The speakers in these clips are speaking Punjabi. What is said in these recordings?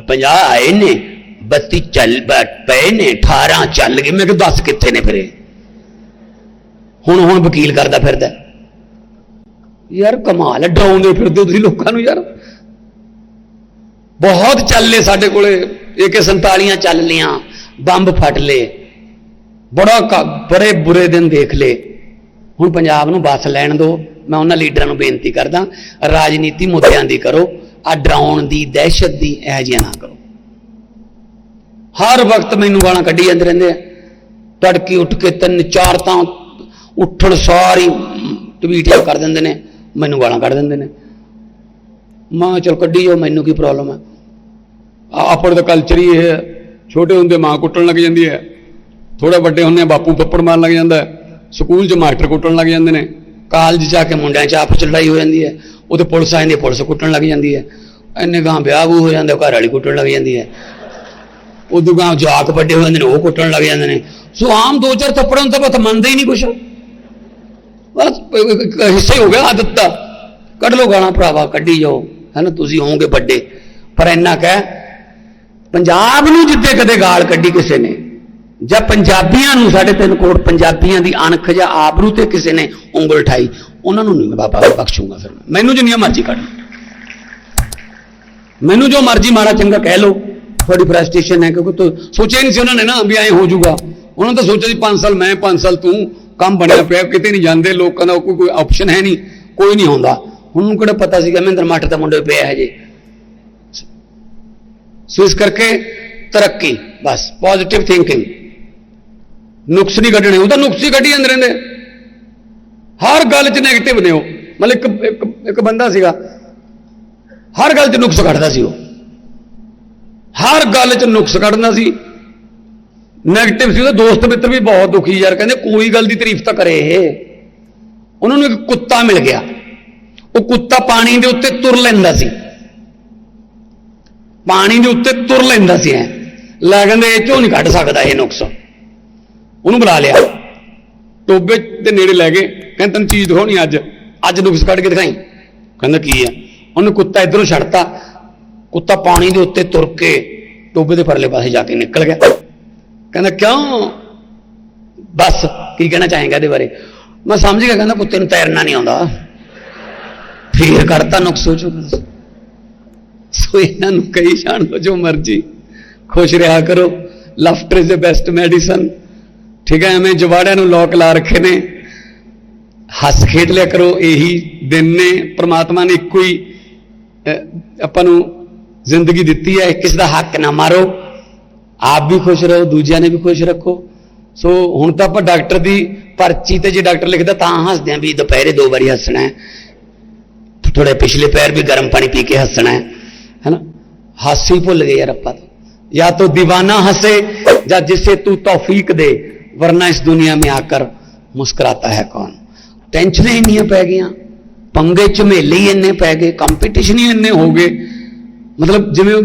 50 ਆਏ ਨੇ 32 ਚੱਲ ਪਏ ਨੇ 18 ਚੱਲ ਗਏ। ਮੈਂ ਕਿ ਦੱਸ ਕਿੱਥੇ ਨੇ ਫਿਰੇ ਹੁਣ ਹੁਣ ਵਕੀਲ ਕਰਦਾ ਫਿਰਦਾ। ਯਾਰ ਕਮਾਲ ਹੈ ਡਰਾਉਂਦੇ ਫਿਰਦੇ ਤੁਸੀਂ ਲੋਕਾਂ ਨੂੰ ਯਾਰ। ਬਹੁਤ ਚੱਲੇ ਸਾਡੇ ਕੋਲੇ AK47 ਚੱਲ ਲੀਆਂ ਬੰਬ ਫਟ ਲਏ। ਬੜਾ ਬੜੇ ਬੁਰੇ ਦਿਨ ਦੇਖ ਲਏ। ਹੁਣ ਪੰਜਾਬ ਨੂੰ ਬੱਸ ਲੈਣ ਦਿਓ ਮੈਂ ਉਹਨਾਂ ਲੀਡਰਾਂ ਨੂੰ ਬੇਨਤੀ ਕਰਦਾ, ਰਾਜਨੀਤੀ ਮੁੱਦਿਆਂ ਦੀ ਕਰੋ। ਆ ਡਰਾਉਣ ਦੀ, ਦਹਿਸ਼ਤ ਦੀ, ਇਹ ਜਿਹਾ ਨਾ ਕਰੋ। ਹਰ ਵਕਤ ਮੈਨੂੰ ਗਾਲਾਂ ਕੱਢੀ ਜਾਂਦੇ ਰਹਿੰਦੇ ਆ। ਤੜਕੀ ਉੱਠ ਕੇ ਤਿੰਨ ਚਾਰ ਤਾਂ ਉੱਠਣ ਸਾਰੀ ਟਵੀਟ ਕਰ ਦਿੰਦੇ ਨੇ, ਮੈਨੂੰ ਗਾਲਾਂ ਕੱਢ ਦਿੰਦੇ ਨੇ। ਮਾਂ, ਚਲ ਕੱਢੀ ਜਾਓ, ਮੈਨੂੰ ਕੀ ਪ੍ਰੋਬਲਮ ਹੈ ਆ- ਦਾ ਕਲਚਰ ਹੀ ਇਹ ਹੈ। ਛੋਟੇ ਹੁੰਦੇ ਮਾਂ ਕੁੱਟਣ ਲੱਗ ਜਾਂਦੀ ਹੈ। ਥੋੜਾ ਵੱਡੇ ਹੁੰਦੇ ਬਾਪੂ ਪੱਪੜ ਮਾਰਨ ਲੱਗ ਜਾਂਦਾ ਸਕੂਲ 'ਚ ਮਾਸਟਰ ਕੁੱਟਣ ਲੱਗ ਜਾਂਦੇ ਨੇ। ਕਾਲਜ ਜਾ ਕੇ ਮੁੰਡਿਆਂ 'ਚ ਆਪਸ 'ਚ ਲੜਾਈ ਹੋ ਜਾਂਦੀ ਹੈ। ਉਹਦੇ ਪੁਲਿਸ ਆ ਜਾਂਦੀ ਹੈ, ਪੁਲਿਸ ਕੁੱਟਣ ਲੱਗ ਜਾਂਦੀ ਹੈ। ਇੰਨੇ ਗਾਂ ਵਿਆਹ ਹੋ ਜਾਂਦੇ, ਘਰ ਵਾਲੀ ਕੁੱਟਣ ਲੱਗ ਜਾਂਦੀ ਹੈ। ਉਦੋਂ ਗਾਂ ਜਾਕ ਵੱਡੇ ਹੋ ਜਾਂਦੇ ਨੇ, ਉਹ ਕੁੱਟਣ ਲੱਗ ਜਾਂਦੇ ਨੇ। ਸੋ ਆਮ ਦੋ ਚਾਰ ਥੱਪੜਾਂ ਤੋਂ ਤਾਂ ਮੰਨਦੇ ਹੀ ਨਹੀਂ ਕੁਛ। ਬਸ ਇੱਕ- ਹੋ ਗਿਆ ਆਦਤ ਦਾ ਕੱਢ ਲੋ ਗਾਲਾਂ ਭਰਾਵਾ, ਕੱਢੀ ਜਾਓ। ਹੈਨਾ ਤੁਸੀਂ ਹੋਵੋਗੇ ਵੱਡੇ। ਪਰ ਇੰਨਾ ਕਹਿ, ਪੰਜਾਬ ਨੂੰ ਜਿੱਤੇ ਕਦੇ ਗਾਲ ਕੱਢੀ ਕਿਸੇ ਨੇ, ਜਾਂ ਪੰਜਾਬੀਆਂ ਨੂੰ ਸਾਡੇ ਤਿੰਨ ਕਰੋੜ ਪੰਜਾਬੀਆਂ ਦੀ ਅਣਖ ਜਾਂ ਆਬਰੂ ਤੇ ਕਿਸੇ ਨੇ ਉਂਗਲ ਠਾਈ ਉਹਨਾਂ ਨੂੰ ਨਹੀਂ ਮੈਂ ਬਾਬਾ ਬਖਸ਼ੂਗਾ ਫਿਰ ਮੈਨੂੰ ਜਿੰਨੀਆਂ ਮਰਜ਼ੀ ਕੱਢ ਮੈਨੂੰ ਜੋ ਮਰਜ਼ੀ ਮਾੜਾ ਚੰਗਾ ਕਹਿ ਲਓ, ਤੁਹਾਡੀ ਫਰਸਟ੍ਰੇਸ਼ਨ ਹੈ, ਕਿਉਂਕਿ ਤੂੰ ਸੋਚਿਆ ਨਹੀਂ ਸੀ ਉਹਨਾਂ ਨੇ ਨਾ ਵੀ ਐ ਹੋ ਜਾਊਗਾ। ਉਹਨਾਂ ਨੇ ਤਾਂ ਸੋਚਿਆ ਸੀ 5 ਸਾਲ ਮੈਂ 5 ਸਾਲ ਤੂੰ, ਕੰਮ ਬਣਿਆ ਪਿਆ, ਕਿਤੇ ਨਹੀਂ ਜਾਂਦੇ, ਲੋਕਾਂ ਦਾ ਕੋਈ ਕੋਈ ਆਪਸ਼ਨ ਹੈ ਨਹੀਂ, ਕੋਈ ਨਹੀਂ ਹੁੰਦਾ ਹੁਣ ਨੂੰ ਕਿਹੜਾ ਪਤਾ ਸੀਗਾ, ਮਹਿੰਦਰ ਮਾਠ ਦਾ ਮੁੰਡੇ ਪਿਆ ਹੈ ਜੇ। ਸੋ ਇਸ ਕਰਕੇ ਤਰੱਕੀ, ਬਸ ਪੋਜ਼ਿਟਿਵ ਥਿੰਕਿੰਗ ਨੁਕਸ ਨਹੀਂ ਕੱਢਣੇ, ਉਹ ਤਾਂ ਨੁਕਸ ਹੀ ਕੱਢੀ ਜਾਂਦੇ ਰਹਿੰਦੇ। ਹਰ ਗੱਲ 'ਚ 네ਗੇਟਿਵ ਨੇ ਉਹ। ਮਤਲਬ ਇੱਕ ਇੱਕ ਬੰਦਾ ਸੀਗਾ, ਹਰ ਗੱਲ 'ਚ ਨੁਕਸ ਕੱਢਦਾ ਸੀ ਉਹ। ਹਰ ਗੱਲ 'ਚ ਨੁਕਸ ਕੱਢਦਾ ਸੀ। 네ਗੇਟਿਵ ਸੀ, ਉਹਦੇ ਦੋਸਤ ਮਿੱਤਰ ਵੀ ਬਹੁਤ ਦੁਖੀ ਯਾਰ, ਕਹਿੰਦੇ ਕੋਈ ਗੱਲ ਦੀ ਤਾਰੀਫ ਤਾਂ ਕਰੇ ਇਹ। ਉਹਨਾਂ ਨੂੰ ਇੱਕ ਕੁੱਤਾ ਮਿਲ ਗਿਆ। ਉਹ ਕੁੱਤਾ ਪਾਣੀ ਦੇ ਉੱਤੇ ਤੁਰ ਲੈਂਦਾ ਸੀ। ਪਾਣੀ ਦੇ ਉੱਤੇ ਤੁਰ ਲੈਂਦਾ ਸੀ ਐ। ਲੈ ਕਹਿੰਦੇ ਇਹ ਚੋਂ ਨਹੀਂ ਕੱਢ ਸਕਦਾ ਇਹ ਨੁਕਸ। ਉਹਨੂੰ ਬੁਲਾ ਲਿਆ। ਟੋਬੇ ਦੇ ਨੇੜੇ ਲੈ ਗਏ। ਕਹਿੰਦਾ ਤੈਨੂੰ ਚੀਜ਼ ਦਿਖਾਉਣੀ ਅੱਜ। ਅੱਜ ਨੁਕਸ ਕੱਢ ਕੇ ਦਿਖਾਈ। ਕਹਿੰਦਾ ਕੀ ਆ? ਉਹਨੇ ਕੁੱਤਾ ਇਧਰੋਂ ਛੱਡਤਾ। ਕੁੱਤਾ ਪਾਣੀ ਦੇ ਉੱਤੇ ਤੁਰ ਕੇ ਟੋਬੇ ਦੇ ਪਰਲੇ ਪਾਸੇ ਜਾ ਕੇ ਨਿਕਲ ਗਿਆ। ਕਹਿੰਦਾ, ਕਿਉਂ? ਬਸ, ਕੀ ਕਹਿਣਾ ਚਾਹੇਗਾ ਇਹਦੇ ਬਾਰੇ? ਮੈਂ ਸਮਝ ਗਿਆ, ਕਹਿੰਦਾ, ਕੁੱਤੇ ਨੂੰ ਤੈਰਨਾ ਨਹੀਂ ਆਉਂਦਾ। ਫੇਰ ਕਰਤਾ ਨੁਕਸ ਸੋਚੋ ਸੋ ਇਹਨਾਂ ਨੂੰ ਕਈ ਜਾਣ ਲਓ ਜੋ ਮਰਜ਼ੀ। ਖੁਸ਼ ਰਿਹਾ ਕਰੋ। Laughter is the best medicine. ਠੀਕ ਹੈ, ਐਵੇਂ ਜਵਾੜਿਆਂ ਨੂੰ ਲੋਕ ਲਾ ਰੱਖੇ ਨੇ। ਹੱਸ ਖੇਡ ਲਿਆ ਕਰੋ ਇਹੀ ਦਿਨ ਨੇ ਪ੍ਰਮਾਤਮਾ ਨੇ ਇੱਕੋ ਹੀ ਅਹ, ਆਪਾਂ ਨੂੰ ਜ਼ਿੰਦਗੀ ਦਿੱਤੀ ਹੈ ਕਿਸ ਦਾ ਹੱਕ ਨਾ ਮਾਰੋ ਆਪ ਵੀ ਖੁਸ਼ ਰਹੋ ਦੂਜਿਆਂ ਨੇ ਵੀ ਖੁਸ਼ ਰੱਖੋ ਸੋ ਹੁਣ ਤਾਂ ਆਪਾਂ ਡਾਕਟਰ ਦੀ ਪਰਚੀ ਤੇ ਜੇ ਡਾਕਟਰ ਲਿਖਦਾ ਤਾਂ ਹੱਸਦੇ ਆਂ ਵੀ ਦੁਪਹਿਰੇ ਦੋ ਵਾਰੀ ਹੱਸਣਾ ਹੈ ਥੋੜੇ ਪਿਛਲੇ ਪੈਰ ਵੀ ਗਰਮ ਪਾਣੀ ਪੀ ਕੇ ਹੱਸਣਾ ਹੈ ਹੈਨਾ ਹਾਸੀ ਭੁੱਲ ਗਏ ਯਾਰ ਆਪਾਂ ਤਾਂ या तो दीवाना हंसे या जिसे तू तौफीक दे वरना इस दुनिया में आकर मुस्कुराता है कौन ਟੈਨਸ਼ਨਾਂ ਹੀ ਇੰਨੀਆਂ ਪੈ ਗਈਆਂ ਪੰਗੇ ਝਮੇਲੇ ਹੀ ਇੰਨੇ ਪੈ ਗਏ ਕੰਪੀਟੀਸ਼ਨ ਹੀ ਇੰਨੇ ਹੋ ਗਏ ਮਤਲਬ ਜਿਵੇਂ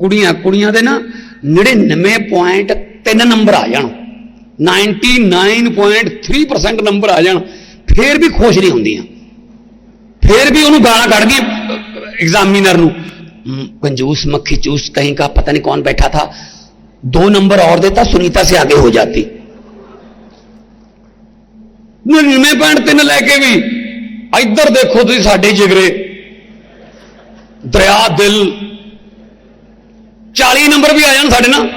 ਕੁੜੀਆਂ ਕੁੜੀਆਂ ਦੇ ਨਾ 99.3 ਨੰਬਰ ਆ ਜਾਣ 99.3% ਨੰਬਰ ਆ ਜਾਣ ਫੇਰ ਵੀ ਖੁਸ਼ ਨਹੀਂ ਹੁੰਦੀਆਂ ਫੇਰ ਵੀ ਉਹਨੂੰ ਗਾਲਾਂ ਕੱਢ ਗਈ एग्जामिनर ਨੂੰ हम्म, कंजूस मक्खी चूस कहीं का पता नहीं कौन बैठा था दो नंबर और देता सुनीता से आगे हो जाती ਨੜਿਨਵੇਂ ਪੁਆਇੰਟ ਤਿੰਨ ਲੈ ਕੇ ਵੀ। ਇੱਧਰ ਦੇਖੋ ਤੁਸੀਂ ਸਾਡੇ ਜਿਗਰੇ। ਦਰਿਆ, ਦਿਲ। 40 ਨੰਬਰ ਵੀ ਆ ਜਾਣ ਸਾਡੇ ਨਾਲ।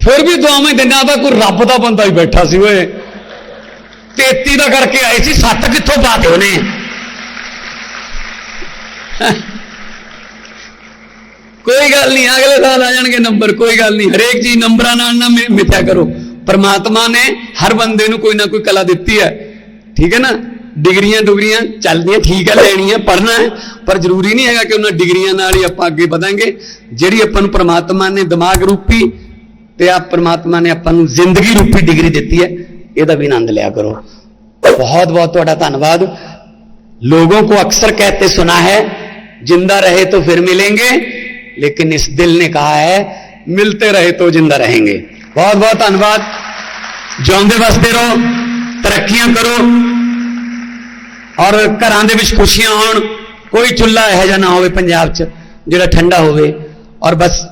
ਫਿਰ ਵੀ ਦੁਆਵੇਂ ਦਿਨਾਂ ਦਾ ਕੋਈ ਰੱਬ ਦਾ ਬੰਦਾ ਹੀ ਬੈਠਾ ਸੀ ਓਏ। 33 ਦਾ ਕਰਕੇ ਆਏ ਸੀ 7 ਕਿੱਥੋਂ ਪਾ ਦਿਓ ਨੇ ਕੋਈ ਗੱਲ ਨਹੀਂ, ਅਗਲੇ ਸਾਲ ਆ ਜਾਣਗੇ ਨੰਬਰ, ਕੋਈ ਗੱਲ ਨਹੀਂ। ਹਰੇਕ ਚੀਜ਼ ਨੰਬਰਾਂ ਨਾਲ ਨਾ ਮਿੱਥਿਆ ਕਰੋ। ਪਰਮਾਤਮਾ ਨੇ ਹਰ ਬੰਦੇ ਨੂੰ ਕੋਈ ਨਾ ਕੋਈ ਕਲਾ ਦਿੱਤੀ ਹੈ ਠੀਕ ਹੈ ਨਾ ਡਿਗਰੀਆਂ ਡੁਗਰੀਆਂ ਚੱਲਦੀਆਂ ਠੀਕ ਹੈ ਲੈਣੀਆਂ ਪੜ੍ਹਨਾ ਹੈ ਪਰ ਜ਼ਰੂਰੀ ਨਹੀਂ ਹੈਗਾ ਕਿ ਉਹਨਾਂ ਡਿਗਰੀਆਂ ਨਾਲ ਹੀ ਆਪਾਂ ਅੱਗੇ ਵਧਾਂਗੇ ਜਿਹੜੀ ਆਪਾਂ ਨੂੰ ਪਰਮਾਤਮਾ ਨੇ ਦਿਮਾਗ ਰੂਪੀ ਤੇ ਆ ਪਰਮਾਤਮਾ ਨੇ ਆਪਾਂ ਨੂੰ ਜ਼ਿੰਦਗੀ ਰੂਪੀ ਡਿਗਰੀ ਦਿੱਤੀ ਹੈ ਇਹਦਾ ਵੀ ਆਨੰਦ ਲਿਆ ਕਰੋ ਬਹੁਤ ਬਹੁਤ ਤੁਹਾਡਾ ਧੰਨਵਾਦ लोगों को अक्सर कहते सुना है जिंदा रहे तो फिर मिलेंगे लेकिन इस दिल ने कहा है मिलते रहे तो जिंदा रहेंगे ਬਹੁਤ ਬਹੁਤ ਧੰਨਵਾਦ। ਜਿਉਂਦੇ ਵਸਦੇ ਰਹੋ, ਤਰੱਕੀਆਂ ਕਰੋ। ਔਰ ਘਰਾਂ ਦੇ ਵਿੱਚ ਖੁਸ਼ੀਆਂ ਹੋਣ, ਕੋਈ ਚੁੱਲ੍ਹਾ ਇਹ ਜਾਂ ਨਾ ਹੋਵੇ ਪੰਜਾਬ 'ਚ, ਜਿਹੜਾ ਠੰਡਾ ਹੋਵੇ। ਔਰ ਬਸ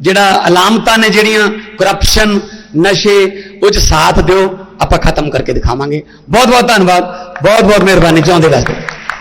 ਜਿਹੜਾ ਅਲਾਮਤਾਂ ਨੇ ਜਿਹੜੀਆਂ ਕਰਪਸ਼ਨ ਨਸ਼ੇ, ਉਹ ਸਾਥ ਦਿਓ, ਆਪਾਂ ਖਤਮ ਕਰਕੇ ਦਿਖਾਵਾਂਗੇ। ਬਹੁਤ ਬਹੁਤ ਧੰਨਵਾਦ, ਬਹੁਤ ਬਹੁਤ ਮਿਹਰਬਾਨੀ ਚਾਹੁੰਦੇ ਵਾਸਤੇ।